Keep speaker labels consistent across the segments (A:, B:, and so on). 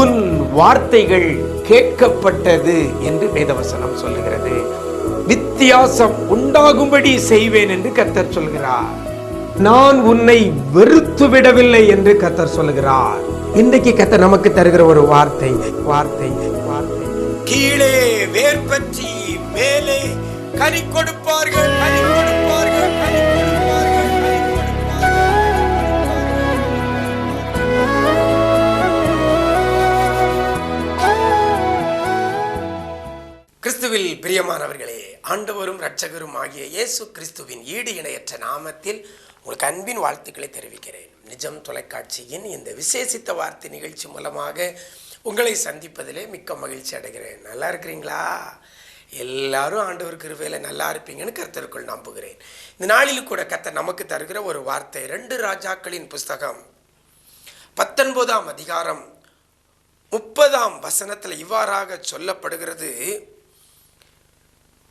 A: உன் வார்த்தைகள் கேட்கப்பட்டது என்று வேதவசனம் சொல்லுகிறது. வித்தியாசம் உண்டாகும்படி செய்வேன் என்று கத்தர் சொல்கிறார். நான் உன்னை வெறுத்து விடவில்லை என்று கத்தர் சொல்கிறார். இன்றைக்கு கத்தர் நமக்கு தருகிற ஒரு வார்த்தை வார்த்தை வார்த்தை. கீழே வேர் பற்றி மேலே கறி கொடுப்பார்கள். பிரியமானவர்களே ஆண்டவரும் இரட்சகரும் ஆகிய இயேசு கிறிஸ்துவின் ஈடு இணையற்ற நாமத்தில் உங்களுக்கு அன்பின் வாழ்த்துக்களை தெரிவிக்கிறேன். நிஜம் தொலைக்காட்சியின் இந்த விசேஷித்த வார்த்தை நிகழ்ச்சி மூலமாக உங்களை சந்திப்பதிலே மிக்க மகிழ்ச்சி அடைகிறேன். நல்லா இருக்கிறீங்களா? எல்லாரும் ஆண்டவர் கிருவையில் நல்லா இருப்பீங்கன்னு கர்த்தருக்குள் நம்புகிறேன். இந்த நாளில் கூட கத்த நமக்கு தருகிற ஒரு வார்த்தை ரெண்டு ராஜாக்களின் புஸ்தகம் பத்தொன்பதாம் அதிகாரம் முப்பதாம் வசனத்தில் இவ்வாறாக சொல்லப்படுகிறது.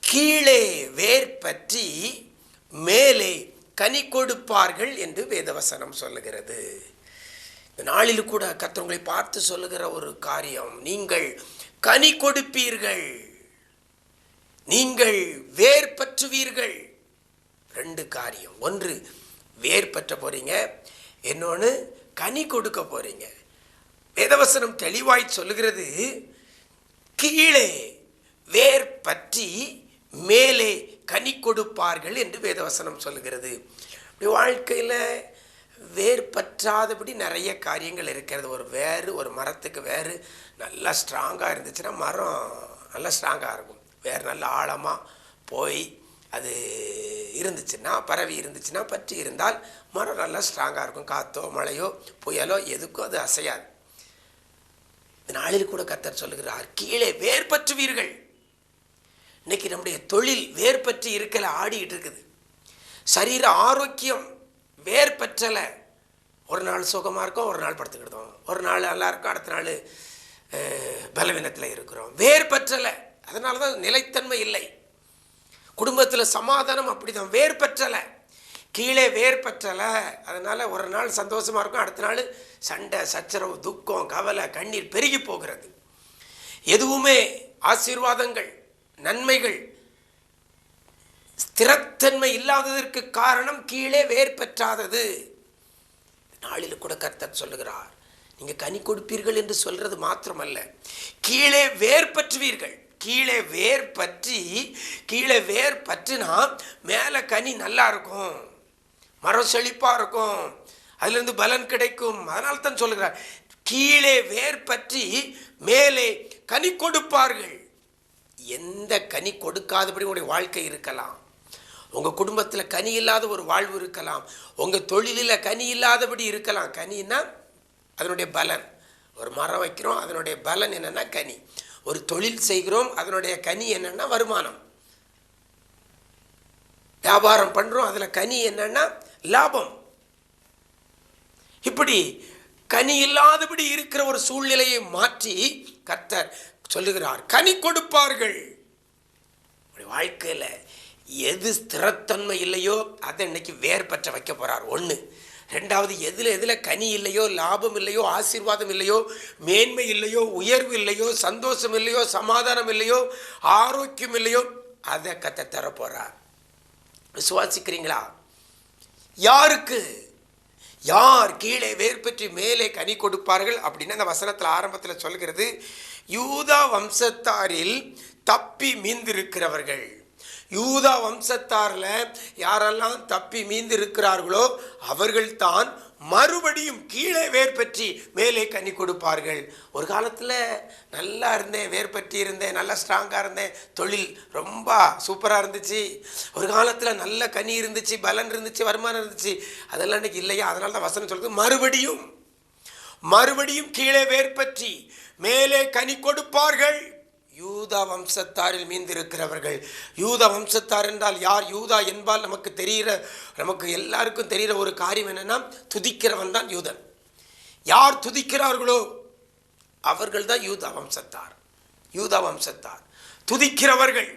A: கீழே வேர் பற்றி மேலே கனி கொடுப்பார்கள் என்று வேதவசனம் சொல்லுகிறது. இந்த நாளில் கூட கத்தவங்களை பார்த்து சொல்லுகிற ஒரு காரியம் நீங்கள் கனி கொடுப்பீர்கள் நீங்கள் வேர் பற்றுவீர்கள். ரெண்டு காரியம். ஒன்று வேர் பற்ற போறீங்க. இன்னொன்று கனி கொடுக்க போறீங்க. வேதவசனம் தெளிவாய் சொல்லுகிறது கீழே வேர் பற்றி மேலே கனி கொடுப்பார்கள் என்று வேதவசனம் சொல்கிறது இப்படி வாழ்க்கையில் வேர் பற்றாதபடி நிறைய காரியங்கள் இருக்கிறது. ஒரு வேறு ஒரு மரத்துக்கு வேறு நல்லா ஸ்ட்ராங்காக இருந்துச்சுன்னா மரம் நல்லா ஸ்ட்ராங்காக இருக்கும். வேறு நல்ல ஆழமாக போய் அது இருந்துச்சுன்னா பரவி இருந்துச்சுன்னா பற்றி இருந்தால் மரம் நல்லா ஸ்ட்ராங்காக இருக்கும். காற்றோ மழையோ புயலோ எதுக்கும் அது அசையாது. இந்த நாளில் கூட கத்தர் சொல்லுகிறார் கீழே வேர் பற்றுவீர்கள். இன்றைக்கி நம்முடைய தொழில் வேர் பற்றி இருக்கலை ஆடிக்கிட்டு இருக்குது. சரீர ஆரோக்கியம் வேர் பற்றலை ஒரு நாள் சுகமாக இருக்கும் ஒரு நாள் படுத்துக்கிட்டோம் ஒரு நாள் நல்லா இருக்கும் அடுத்த நாள் பலவீனத்தில் இருக்கிறோம். வேர் பற்றலை அதனால தான் நிலைத்தன்மை இல்லை. குடும்பத்தில் சமாதானம் அப்படிதான். வேர் பற்றலை கீழே வேர் பற்றலை அதனால் ஒரு நாள் சந்தோஷமாக இருக்கும் அடுத்த நாள் சண்டை சச்சரவு துக்கம் கவலை கண்ணீர் பெருகி போகிறது. எதுவுமே ஆசீர்வாதங்கள் நன்மைகள். ஸ்திரத்தன்மை இல்லாததற்கு காரணம் கீழே வேர் பெற்றாதது. நாளில் கூட கர்த்தர் சொல்லுகிறார் நீங்கள் கனி கொடுப்பீர்கள் என்று சொல்றது மாத்திரமல்ல. கீழே வேர் பற்றுவீர்கள். கீழே வேர் பற்றி கீழே வேர் பற்றினா மேலே கனி நல்லா இருக்கும். மரம் செழிப்பாக இருக்கும். அதுலேருந்து பலன் கிடைக்கும். அதனால தான் சொல்லுகிறார் கீழே வேர் பற்றி மேலே கனி கொடுப்பார்கள். எந்த கனி கொடுக்காதபடி உங்களுடைய வாழ்க்கை இருக்கலாம். உங்கள் குடும்பத்தில் கனி இல்லாத ஒரு வாழ்வு இருக்கலாம். உங்கள் தொழிலில் கனி இல்லாதபடி இருக்கலாம். கனின்னா அதனுடைய பலன். ஒரு மரம் வைக்கிறோம் அதனுடைய பலன் என்னென்னா கனி. ஒரு தொழில் செய்கிறோம் அதனுடைய கனி என்னென்னா வருமானம். வியாபாரம் பண்ணுறோம் அதில் கனி என்னென்னா லாபம். இப்படி கனி இல்லாதபடி இருக்கிற ஒரு சூழ்நிலையை மாற்றி கர்த்தர் சொல்லுகிறார் கனி கொடுப்பார்கள். வாழ்க்கையில் எது ஸ்திரத்தன்மை இல்லையோ அதை இன்னைக்கு வேர் பற்ற வைக்க போகிறார் ஒன்று ரெண்டாவது எதில் எதில் கனி இல்லையோ லாபம் இல்லையோ ஆசீர்வாதம் இல்லையோ மேன்மை இல்லையோ உயர்வு இல்லையோ சந்தோஷம் இல்லையோ சமாதானம் இல்லையோ ஆரோக்கியம் இல்லையோ அதை கத்த தரப்போகிறார் விசுவாசிக்கிறீங்களா? யாருக்கு? யார் கீழே வேர்பற்றி மேலே கனி கொடுப்பார்கள்? அப்படின்னு அந்த வசனத்தில் ஆரம்பத்தில் சொல்கிறது யூதா வம்சத்தாரில் தப்பி மீந்திருக்கிறவர்கள். யூதா வம்சத்தாரில் யாரெல்லாம் தப்பி மீந்திருக்கிறார்களோ அவர்கள்தான் மறுபடியும் கீழே வேர் பற்றி மேலே கனி கொடுப்பார்கள். ஒரு காலத்தில் நல்லா இருந்தேன் வேர் பற்றி இருந்தேன் நல்லா ஸ்ட்ராங்காக இருந்தேன். தொழில் ரொம்ப சூப்பராக இருந்துச்சு. ஒரு காலத்தில் நல்ல கனி இருந்துச்சு பலன் இருந்துச்சு வருமானம் இருந்துச்சு. அதெல்லாம் இன்றைக்கி இல்லையா? அதனால தான் வசனம் சொல்கிறது மறுபடியும் மறுபடியும் கீழே வேர் பற்றி மேலே கனி கொடுப்பார்கள். யூதா வம்சத்தாரில் மீந்திருக்கிறவர்கள். யூதா வம்சத்தார் என்றால் யார்? யூதா என்பால் நமக்கு தெரிகிற நமக்கு எல்லாருக்கும் தெரிகிற ஒரு காரியம் என்னென்னா துதிக்கிறவன் தான் யூதன். யார் துதிக்கிறார்களோ அவர்கள் தான் யூதா வம்சத்தார். யூதா வம்சத்தார். துதிக்கிறவர்கள்.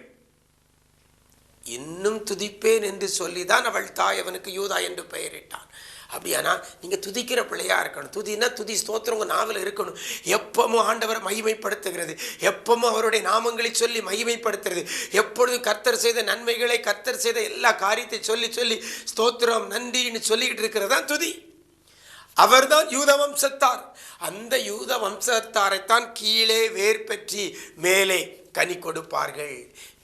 A: இன்னும் துதிப்பேன் என்று சொல்லி தான் அவள் தாய் அவனுக்கு யூதா என்று பெயரிட்டான். அப்படியானா நீங்கள் துதிக்கிற பிள்ளையாக இருக்கணும். துதினா துதி ஸ்தோத்திரம் உங்க நாவில் இருக்கணும். எப்பவும் ஆண்டவரை மகிமைப்படுத்துகிறது. எப்பவும் அவருடைய நாமங்களை சொல்லி மகிமைப்படுத்துறது எப்பொழுதும் கர்த்தர் செய்த நன்மைகளை கர்த்தர் செய்த எல்லா காரியத்தை சொல்லி சொல்லி ஸ்தோத்திரம் நன்றின்னு சொல்லிக்கிட்டு இருக்கிறது தான் துதி. அவர்தான் யூத வம்சத்தார். அந்த யூத வம்சத்தாரைத்தான் கீழே வேர் பற்றி மேலே கனி கொடுப்பார்கள்.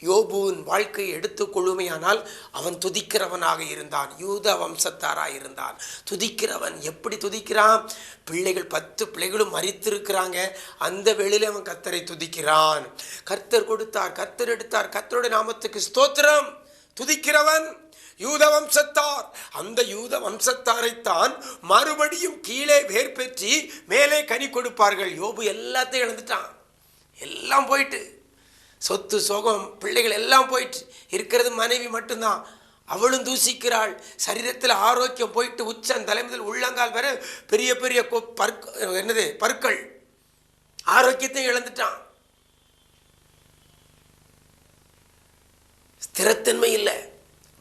A: யோபுவின் வாழ்க்கையை எடுத்து கொள்ளுமையானால் அவன் துதிக்கிறவனாக இருந்தான். யூத வம்சத்தாராக இருந்தான். துதிக்கிறவன் எப்படி துதிக்கிறான்? பிள்ளைகள் பத்து பிள்ளைகளும் மறித்திருக்கிறாங்க அந்த வேளையில் அவன் கர்த்தரை துதிக்கிறான். கர்த்தர் கொடுத்தார் கர்த்தர் எடுத்தார் கர்த்தருடைய நாமத்துக்கு ஸ்தோத்திரம். துதிக்கிறவன் யூத வம்சத்தார். அந்த யூத வம்சத்தாரைத்தான் மறுபடியும் கீழே வேர் பெற்றி மேலே கனி கொடுப்பார்கள். யோபு எல்லாத்தையும் இழந்துட்டான். எல்லாம் போயிட்டு சொத்து சோகம் பிள்ளைகள் எல்லாம் போயிட்டு இருக்கிறது மனைவி மட்டும்தான். அவளும் தூசிக்கிறாள். சரீரத்தில் ஆரோக்கியம் போயிட்டு உச்சம் தலைமுதல் உள்ளங்கால் வரை பெரிய பெரிய கொ- பற்க என்னது பற்கள். ஆரோக்கியத்தையும் இழந்துட்டான். ஸ்திரத்தன்மை இல்லை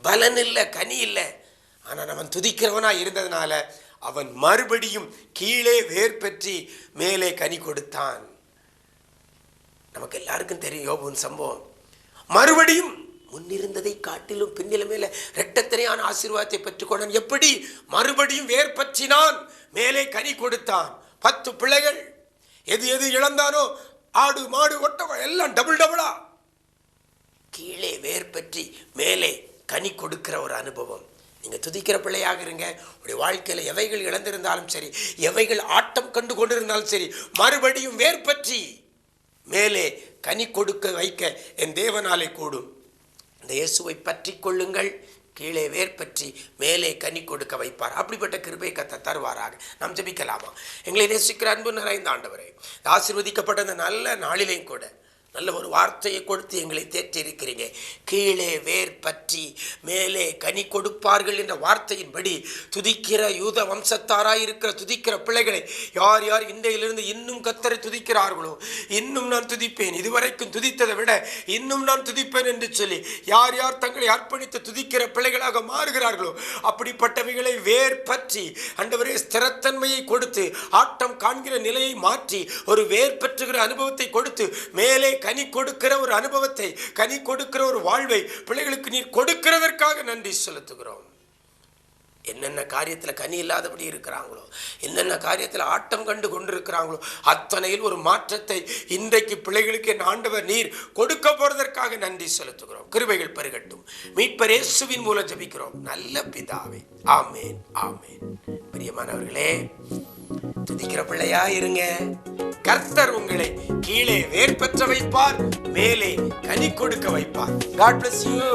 A: பலன் இல்லை கனி இல்லை. ஆனால் அவன் துதிக்கிறவனாக இருந்ததுனால அவன் மறுபடியும் கீழே வேர் பெற்றி மேலே கனி கொடுத்தான். நமக்கு எல்லாருக்கும் தெரியும் யோபுவின் சம்பவம். மறுபடியும் முன்னிருந்ததை காட்டிலும் பின்னில மேல இரட்டத்தனையான ஆசீர்வாதத்தை பெற்றுக்கொண்டான் எப்படி? மறுபடியும் வேர் பற்றினான் மேலே கனி கொடுத்தான். பத்து பிள்ளைகள் எது எது இழந்தானோ ஆடு மாடு ஒட்டவ எல்லாம் டபுள் டபுளா கீழே வேர் பற்றி மேலே கனி கொடுக்கிற ஒரு அனுபவம். நீங்கள் துதிக்கிற பிள்ளையாக இருங்க. உடைய வாழ்க்கையில் எவைகள் இழந்திருந்தாலும் சரி எவைகள் ஆட்டம் கண்டு கொண்டிருந்தாலும் சரி மறுபடியும் வேர் பற்றி மேலே கனி கொடுக்க வைக்க என் தேவனாலே கூடும். இந்த இயேசுவை பற்றி கொள்ளுங்கள் கீழே வேர் பற்றி மேலே கனி கொடுக்க வைப்பார். அப்படிப்பட்ட கிருபை கத்த தருவாராக. நாம் ஜெபிக்கலாமா? எங்களை நேசிக்கிற அன்பு நிறைந்த ஆண்டவரே ஆசிர்வதிக்கப்பட்ட இந்த நல்ல நாளிலையும் கூட நல்ல ஒரு வார்த்தையை கொடுத்து எங்களை தேற்றிருக்கிறீங்க. கீழே வேர் பற்றி மேலே கனி கொடுப்பார்கள் என்ற வார்த்தையின்படி துதிக்கிற யூத வம்சத்தாராய் இருக்கிற துதிக்கிற பிள்ளைகளை யார் யார் இன்றையிலிருந்து இன்னும் கத்தரை துதிக்கிறார்களோ இன்னும் நான் துதிப்பேன். இதுவரைக்கும் துதித்ததை விட இன்னும் நான் துதிப்பேன் என்று சொல்லி யார் யார் தங்களை அர்ப்பணித்து துதிக்கிற பிள்ளைகளாக மாறுகிறார்களோ அப்படிப்பட்டவைகளை வேர் பற்றி அண்டவரே ஸ்திரத்தன்மையை கொடுத்து ஆட்டம் காண்கிற நிலையை மாற்றி ஒரு வேர் பெற்றுகிற அனுபவத்தை கொடுத்து மேலே கனி கொடுக்கிற ஒரு அனுபவத்தை கனி கொடுக்கிற ஒரு வாழ்வை பிள்ளைகளுக்கு நீர் கொடுக்கிறதற்காக நன்றி செலுத்துகிறோம். என்னென்ன காரியத்தில் கனி இல்லாதபடி இருக்கிறாங்களோ என்னென்ன காரியத்தில் ஆட்டம் கண்டு கொண்டிருக்கிறாங்களோ அத்தனையில் ஒரு மாற்றத்தை இன்றைக்கு பிள்ளைகளுக்கு என் ஆண்டவர் நீர் கொடுக்க போறதற்காக நன்றி செலுத்துகிறோம். கிருபைகள் பெருகட்டும். மீட்பர் இயேசுவின் மூலம் ஜபிக்கிறோம். நல்ல பிதாவே. ஆமேன். ஆமேன். பிரியமானவர்களே துதிக்கிற பிள்ளையா இருங்க. கர்த்தர் உங்களை கீழே வேர்பற்ற வைப்பார் மேலே கனி கொடுக்க வைப்பார். God bless
B: you